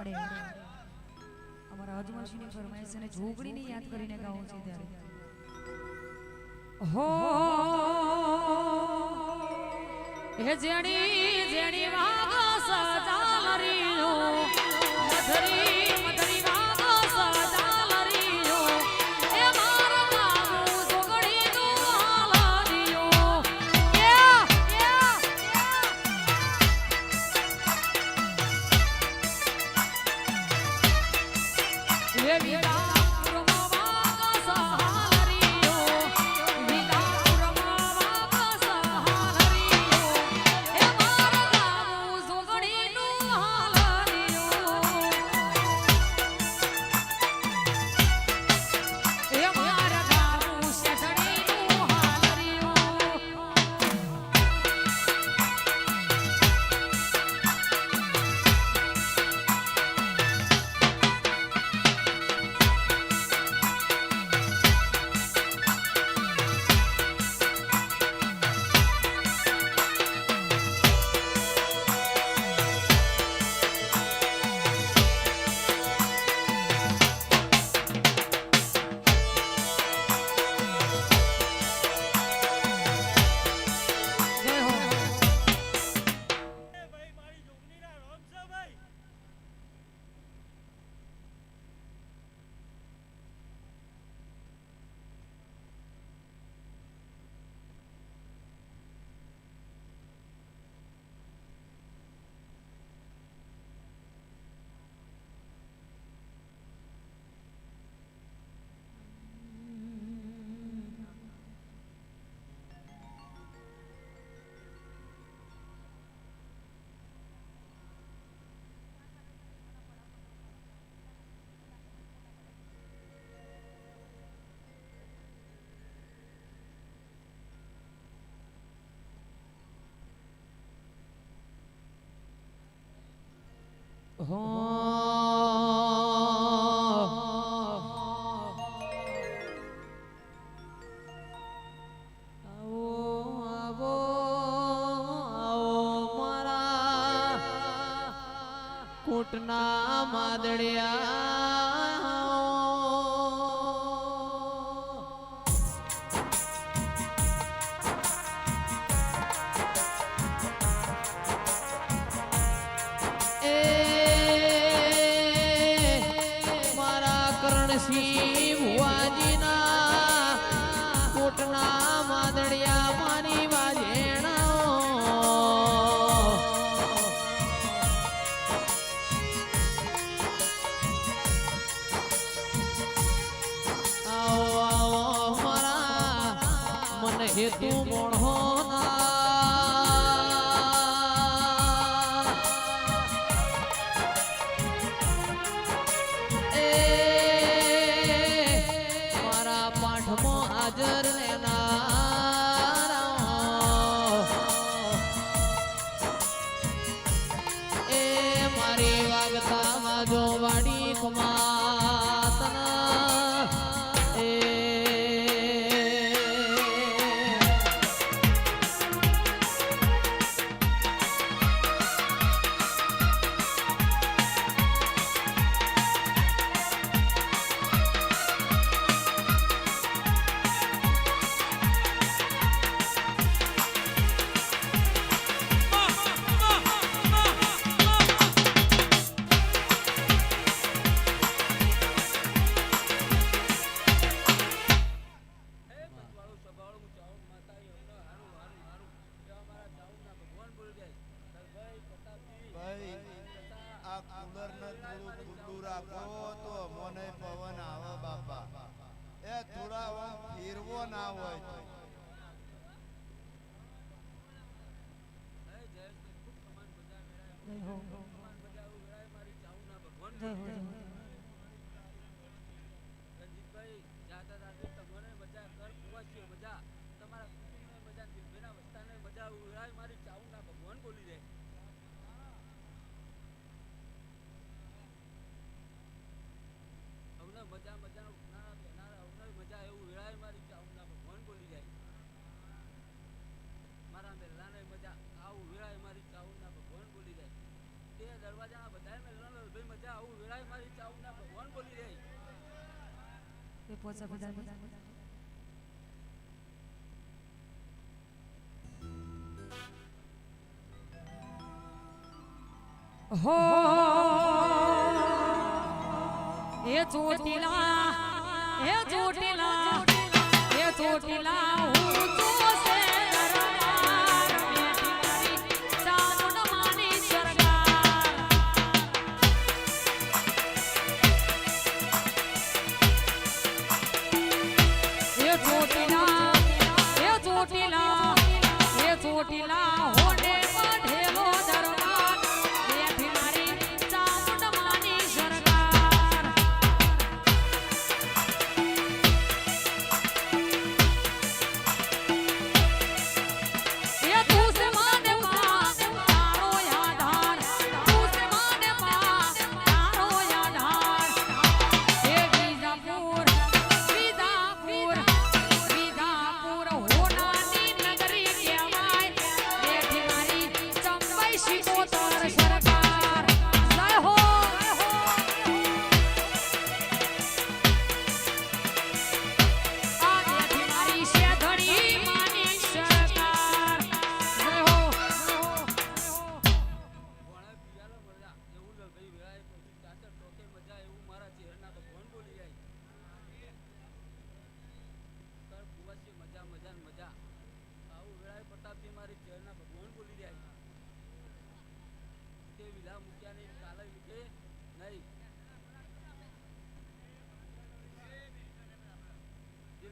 અરે અમારા અજમલસિંહની ફરમાઈશ અને જોગણીને યાદ કરીને ગાવું છે ત્યારે. હો, હે જેણી જેણી વાગો સજારી મધરી કોટના માદળિયા Oh. ના હોય મારા મેં રાણે મજા, આવું વેળાય મારી ચાઉના ભગવાન બોલી જાય. તે દરવાજાના બધાય મેં રાણે ભાઈ મજા, આવું વેળાય મારી ચાઉના ભગવાન બોલી જાય. પોચા બધા હો! એ ચોટીલા એ ચોટીલા એ ચોટીલા, હું જોશે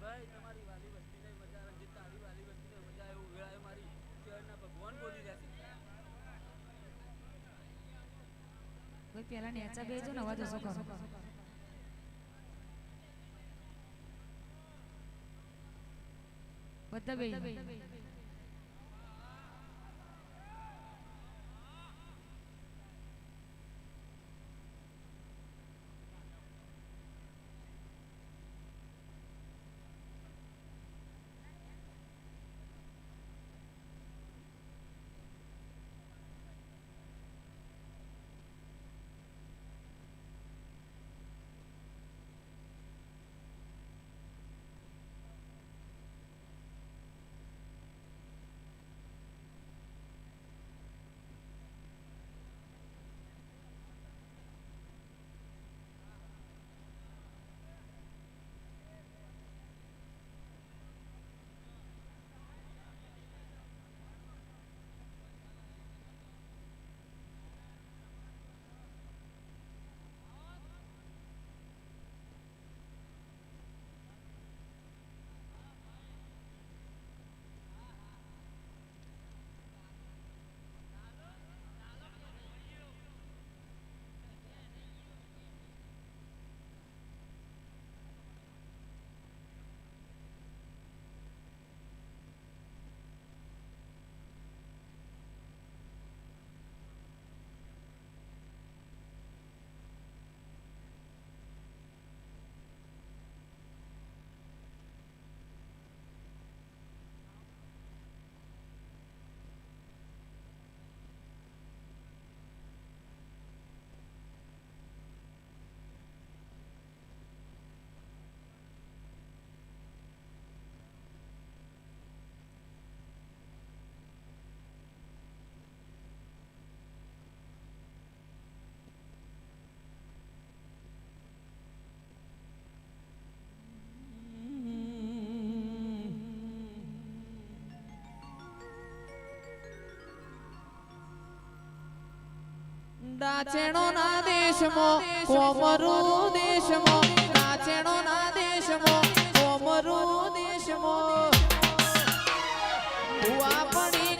દિલભાઈ તમારી વાલી વસ્તીને મજા રંજીત તારી વાલી વસ્તીને મજા એવું વેળાએ મારી ચહેરના ભગવાન બોલી રહ્યા છે કોઈ પેલા નેચા બેજો ને અવાજ ઓછો કરો બધા બે. ડાચેણો ના દેશમો કોમરું દેશમો. ડાચેણો ના દેશમાં કોમરું દેશમાં. ભુવા પડી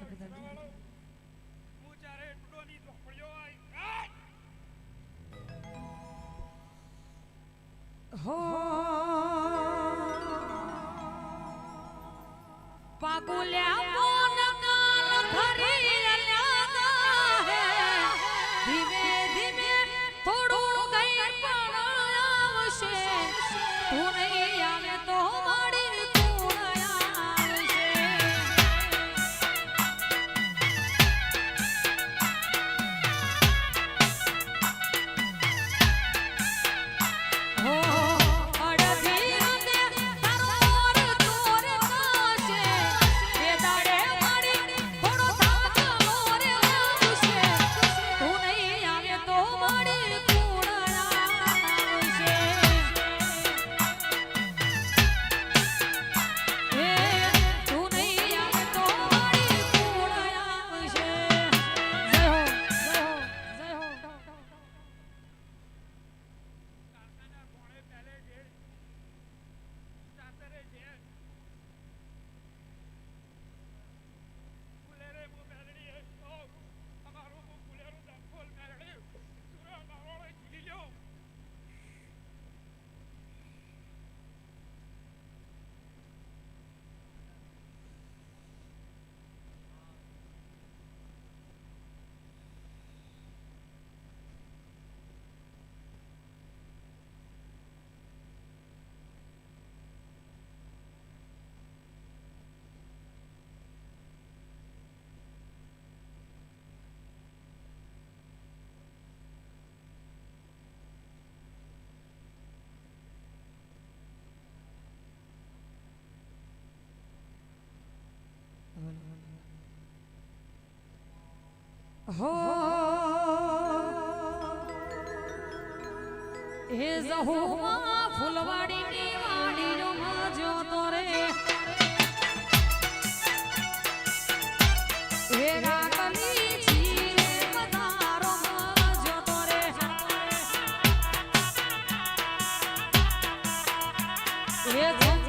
食べたり。હો હે જહુમાં ફૂલવાડીની વાડીનો મજો તો રે હે રાગની Yeah.